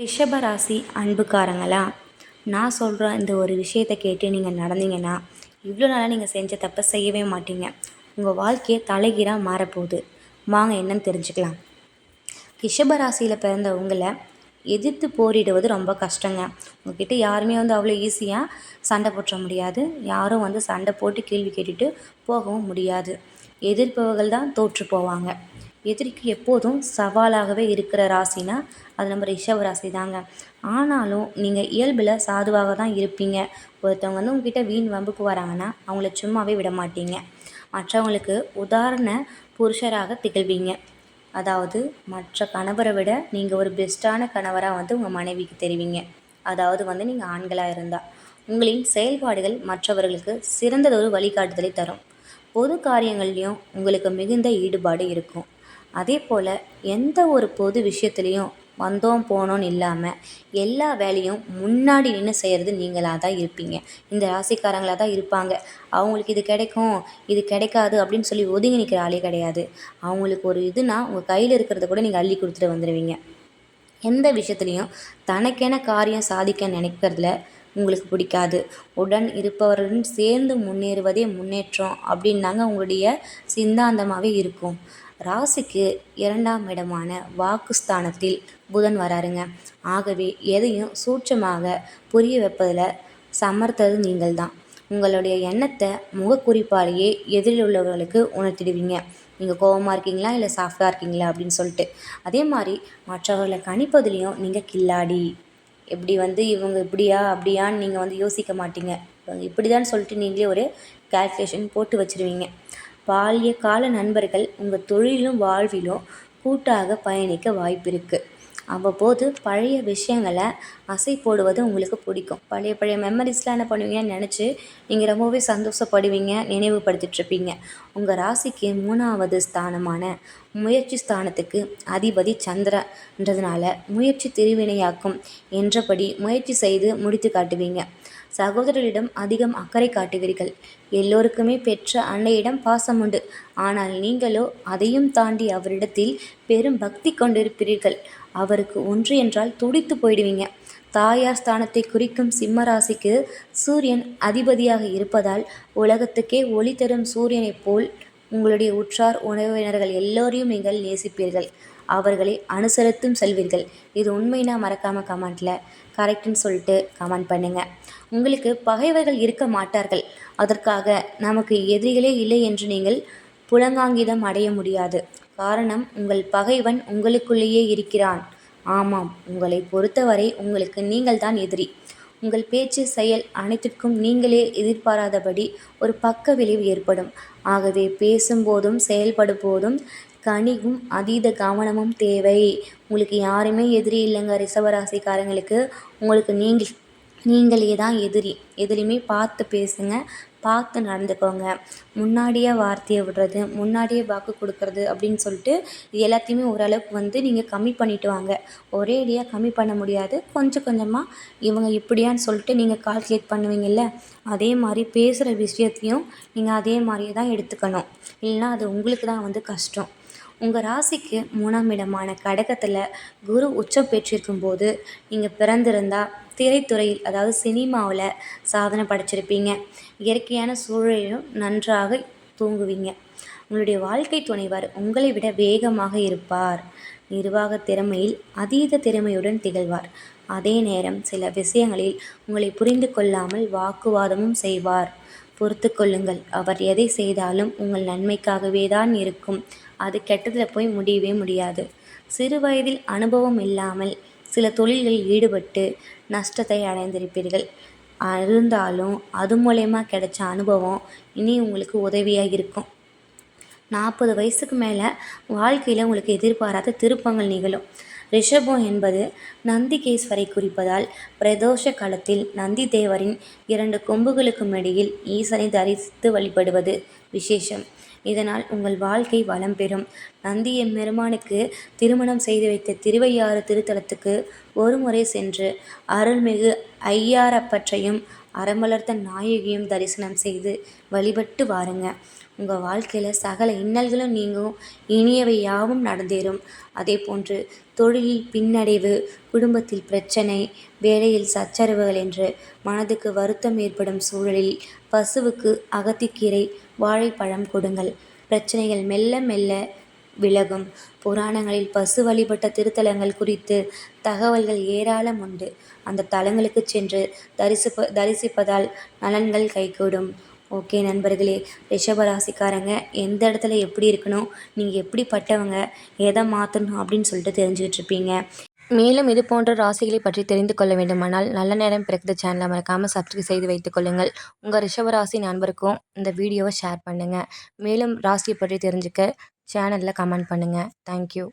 ரிஷபராசி அன்புக்காரங்களா? நான் சொல்கிற இந்த ஒரு விஷயத்தை கேட்டு நீங்கள் நடந்தீங்கன்னா இவ்வளோ நாளாக நீங்கள் செஞ்ச தப்பை செய்யவே மாட்டீங்க. உங்கள் வாழ்க்கையை தலைகீராக மாறப்போகுது. வாங்க என்னன்னு தெரிஞ்சுக்கலாம். ரிஷபராசியில் பிறந்தவங்களை எதிர்த்து போரிடுவது ரொம்ப கஷ்டங்க. உங்ககிட்ட யாருமே வந்து அவ்வளோ ஈஸியாக சண்டை போட்டுற முடியாது. யாரும் வந்து சண்டை போட்டு கேள்வி கேட்டுட்டு போகவும் முடியாது. எதிர்ப்பவர்கள் தான் தோற்று போவாங்க. எதிரிக்கு எப்போதும் சவாலாகவே இருக்கிற ராசினா அது நம்ம ரிஷப ராசி தாங்க ஆனாலும் நீங்கள் இயல்பில் சாதுவாக தான் இருப்பீங்க. ஒருத்தவங்க வந்து உங்ககிட்ட வீண் வம்புக்கு வராங்கன்னா அவங்கள சும்மாவே விட மாட்டீங்க. மற்றவங்களுக்கு உதாரண புருஷராக திகழ்வீங்க. அதாவது மற்ற கணவரை விட நீங்கள் ஒரு பெஸ்ட்டான கணவராக வந்து உங்கள் மனைவிக்கு தெரிவிங்க. அதாவது வந்து நீங்கள் ஆண்களாக இருந்தால் உங்களின் செயல்பாடுகள் மற்றவர்களுக்கு சிறந்ததொரு வழிகாட்டுதலை தரும். பொது காரியங்கள்லேயும் உங்களுக்கு மிகுந்த ஈடுபாடு இருக்கும். அதே போல் எந்த ஒரு பொது விஷயத்துலேயும் வந்தோம் போனோன்னு இல்லாமல் எல்லா வேலையும் முன்னாடி நின்று செய்கிறது நீங்களாக தான் இருப்பீங்க. இந்த ராசிக்காரங்களாக தான் இருப்பாங்க. அவங்களுக்கு இது கிடைக்கும் இது கிடைக்காது அப்படின்னு சொல்லி ஒதுங்கி நிற்கிற ஆளே கிடையாது. அவங்களுக்கு ஒரு இதுனா உங்கள் கையில் இருக்கிறத கூட நீங்கள் அள்ளி கொடுத்துட்டு வந்துடுவீங்க எந்த விஷயத்துலையும் தனக்கென காரியம் சாதிக்க நினைக்கிறதுல உங்களுக்கு பிடிக்காது. உடன் இருப்பவருடன் சேர்ந்து முன்னேறுவதே முன்னேற்றம் அப்படின்னாங்க உங்களுடைய சிந்தாந்தமாகவே இருக்கும். ராசிக்கு இரண்டாம் இடமான வாக்குஸ்தானத்தில் புதன் வராருங்க. ஆகவே எதையும் சூட்சமாக புரிய வைப்பதில் சமர்த்தது நீங்கள் தான் உங்களுடைய எண்ணத்தை முகக்குறிப்பாலேயே எதிரில் உள்ளவர்களுக்கு உணர்த்திடுவீங்க. நீங்கள் கோபமாக இருக்கீங்களா? இல்லை சாஃப்டாக இருக்கீங்களா? அப்படின்னு சொல்லிட்டு. அதே மாதிரி மற்றவர்களை கணிப்பதுலேயும் நீங்கள் கில்லாடி. எப்படி வந்து இவங்க இப்படியா அப்படியான்னு நீங்கள் வந்து யோசிக்க மாட்டீங்க. இவங்க இப்படி தான் சொல்லிட்டு நீங்களே ஒரு கால்குலேஷன் போட்டு வச்சுருவீங்க. பால்ய கால நண்பர்கள் உங்கள் தொழிலும் வாழ்விலும் கூட்டாக பயணிக்க வாய்ப்பிருக்கு. அவ்வப்போது பழைய விஷயங்களை அசை போடுவது உங்களுக்கு பிடிக்கும். பழைய பழைய மெமரிஸ்லாம் என்ன பண்ணுவீங்கன்னு நினச்சி நீங்கள் ரொம்பவே சந்தோஷப்படுவீங்க நினைவுபடுத்திகிட்ருப்பீங்க உங்கள் ராசிக்கு மூணாவது ஸ்தானமான முயற்சி ஸ்தானத்துக்கு அதிபதி சந்திரன்றதுனால முயற்சி திருவினையாக்கும் என்றபடி முயற்சி செய்து முடித்து காட்டுவீங்க. சகோதரரிடம் அதிகம் அக்கறை காட்டுவீர்கள் எல்லோருக்குமே பெற்ற அன்னையிடம் பாசம் உண்டு. ஆனால் நீங்களோ அதையும் தாண்டி அவரிடத்தில் பெரும் பக்தி கொண்டிருப்பீர்கள். அவருக்கு ஒன்று என்றால் துடித்து போயிடுவீங்க. தாயார் ஸ்தானத்தை குறிக்கும் சிம்ம ராசிக்கு சூரியன் அதிபதியாக இருப்பதால் உலகத்துக்கே ஒளி தரும் சூரியனைப் போல் உங்களுடைய உற்றார் உறவினர்கள் எல்லோரையும் நீங்கள் நேசிப்பீர்கள். அவர்களை அனுசரித்தும் செல்வீர்கள். இது உண்மைனா மறக்காமல் கமெண்ட்டில் கரெக்டுன்னு சொல்லிட்டு கமெண்ட் பண்ணுங்கள் உங்களுக்கு பகைவர்கள் இருக்க மாட்டார்கள். அதற்காக நமக்கு எதிரிகளே இல்லை என்று நீங்கள் புலங்காங்கிதம் அடைய முடியாது. காரணம் உங்கள் பகைவன் உங்களுக்குள்ளேயே இருக்கிறான். ஆமாம் உங்களை பொறுத்தவரை உங்களுக்கு நீங்கள் தான் எதிரி. உங்கள் பேச்சு செயல் அனைத்திற்கும் நீங்களே எதிர்பாராதபடி ஒரு பக்க விளைவு ஏற்படும். ஆகவே பேசும்போதும் செயல்படும் போதும் கனிவும் அதீத கவனமும் தேவை. உங்களுக்கு யாருமே எதிரி இல்லைங்க ரிசவராசிக்காரங்களுக்கு உங்களுக்கு நீங்கள் நீங்களே தான் எதிரி. எதுலேயுமே பார்த்து பேசுங்க. பார்த்து நடந்துக்கோங்க. முன்னாடியே வார்த்தையை விடுறது முன்னாடியே வாக்கு கொடுக்கறது அப்படின்னு சொல்லிட்டு இது எல்லாத்தையுமே ஓரளவுக்கு வந்து நீங்கள் கம்மி பண்ணிட்டு வாங்க. ஒரேடியாக கம்மி பண்ண முடியாது. கொஞ்சம் கொஞ்சமாக இவங்க இப்படியான்னு சொல்லிட்டு நீங்கள் கால்குலேட் பண்ணுவீங்கள்ல அதே மாதிரி பேசுகிற விஷயத்தையும் நீங்கள் அதே மாதிரியே தான் எடுத்துக்கணும். இல்லைன்னா அது உங்களுக்கு தான் வந்து கஷ்டம். உங்கள் ராசிக்கு மூணாம் இடமான கடகத்தில் குரு உச்சம் பெற்றிருக்கும் போது நீங்கள் பிறந்திருந்தால் திரைத்துறையில் அதாவது சினிமாவில் சாதனை படைச்சிருப்பீங்க. இயற்கையான சூழலிலும் நன்றாக தூங்குவீங்க. உங்களுடைய வாழ்க்கை துணைவர் உங்களை விட வேகமாக இருப்பார். நிர்வாக திறமையில் அதீத திறமையுடன் திகழ்வார். அதே நேரம் சில விஷயங்களில் உங்களை புரிந்து கொள்ளாமல் வாக்குவாதமும் செய்வார். பொறுத்து கொள்ளுங்கள் அவர் எதை செய்தாலும் உங்கள் நன்மைக்காகவே தான் இருக்கும். அது கெட்டதில் போய் முடியவே முடியாது. சிறு வயதில் அனுபவம் இல்லாமல் சில தொழில்களில் ஈடுபட்டு நஷ்டத்தை அடைந்திருப்பீர்கள். இருந்தாலும் அது மூலயமா கிடைச்ச அனுபவம் இனி உங்களுக்கு உதவியாக இருக்கும் நாற்பது வயசுக்கு மேலே வாழ்க்கையில் உங்களுக்கு எதிர்பாராத திருப்பங்கள் நிகழும். ரிஷபம் என்பது நந்திகேஸ்வரை குறிப்பதால் பிரதோஷ காலத்தில் நந்தி தேவரின் இரண்டு கொம்புகளுக்கும் இடையில் ஈசனை தரிசித்து வழிபடுவது விசேஷம். இதனால் உங்கள் வாழ்க்கை வளம் பெறும். நந்தி எம்பெருமானுக்கு திருமணம் செய்து வைத்த திருவையாறு திருத்தலத்துக்கு ஒரு முறை சென்று அருள்மிகு ஐயாரப்பற்றையும் அறமலர்த்த நாயகியும் தரிசனம் செய்து வழிபட்டு வாருங்க. உங்கள் வாழ்க்கையில் சகல இன்னல்களும் நீங்கும். இனியவை யாவும் நடந்தேறும். அதே போன்று தொழிலில் பின்னடைவு குடும்பத்தில் பிரச்சனை வேலையில் சச்சரவுகள் என்று மனதுக்கு வருத்தம் ஏற்படும் சூழலில் பசுவுக்கு அகத்திக்கீரை வாழைப்பழம் கொடுங்கள். பிரச்சனைகள் மெல்ல மெல்ல விலகும். புராணங்களில் பசு வழிபட்ட திருத்தலங்கள் குறித்து தகவல்கள் ஏராளம் உண்டு. அந்த தலங்களுக்கு சென்று தரிசிப்ப தரிசிப்பதால் நலன்கள் கைகூடும். ஓகே நண்பர்களே ரிஷபராசிக்காரங்க எந்த இடத்துல எப்படி இருக்கணும் நீங்கள் எப்படிப்பட்டவங்க எதை மாற்றணும் அப்படின்னு சொல்லிட்டு தெரிஞ்சுக்கிட்டு இருப்பீங்க. மேலும் இது போன்ற ராசிகளை பற்றி தெரிந்து கொள்ள வேண்டுமானால் நல்ல நேரம் பிறகுத சேனலை மறக்காமல் சப்ஸ்கிரைப் செய்து வைத்துக் கொள்ளுங்கள். உங்கள் ரிஷபராசி நண்பருக்கும் இந்த வீடியோவை ஷேர் பண்ணுங்கள் மேலும் ராசியை பற்றி தெரிஞ்சுக்க சேனலில் கமெண்ட் பண்ணுங்கள் தேங்க்யூ.